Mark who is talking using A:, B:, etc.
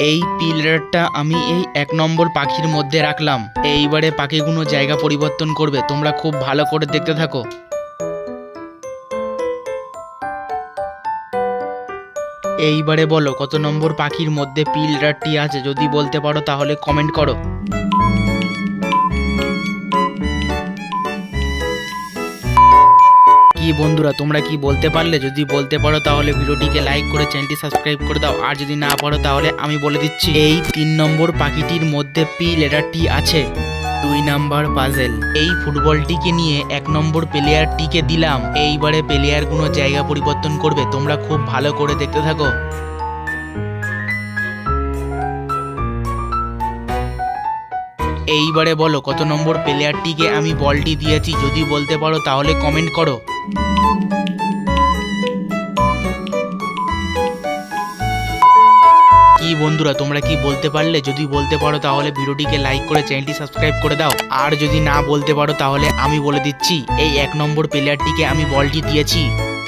A: এই পিলারটা আমি এই এক নম্বর পাখির মধ্যে রাখলাম। এইবারে পাখিগুলো জায়গা পরিবর্তন করবে। তোমরা খুব ভালো করে দেখতে থাকো। এইবারে বলো, কত নম্বর পাখির মধ্যে পিলারটি আছে? যদি বলতে পারো তাহলে কমেন্ট করো। কি বন্ধুরা, তোমরা কি বলতে পারলে? যদি বলতে পারো, তাহলে ভিডিওটিকে লাইক করে চ্যানেলটি সাবস্ক্রাইব করে দাও। আর যদি না পারো, তাহলে আমি বলে দিচ্ছি, এই তিন নম্বর পাখিটির মধ্যে পি লেটারটি আছে। দুই নাম্বার পাজেল এই ফুটবলটিকে নিয়ে এক নম্বর প্লেয়ারটিকে দিলাম। এইবারে প্লেয়ারগুলো জায়গা পরিবর্তন করবে। তোমরা খুব ভালো করে দেখতে থাকো। এইবারে বলো, কত নম্বর প্লেয়ারটিকে আমি বলটি দিয়েছি? যদি বলতে পারো, তাহলে কমেন্ট করো। কি বন্ধুরা, তোমরা কি বলতে পারলে? যদি বলতে পারো তাহলে ভিডিওটিকে লাইক করে চ্যানেলটি সাবস্ক্রাইব করে দাও। আর যদি না বলতে পারো তাহলে আমি বলে দিচ্ছি, এই এক নম্বর প্লেয়ারটিকে আমি বলটি দিয়েছি।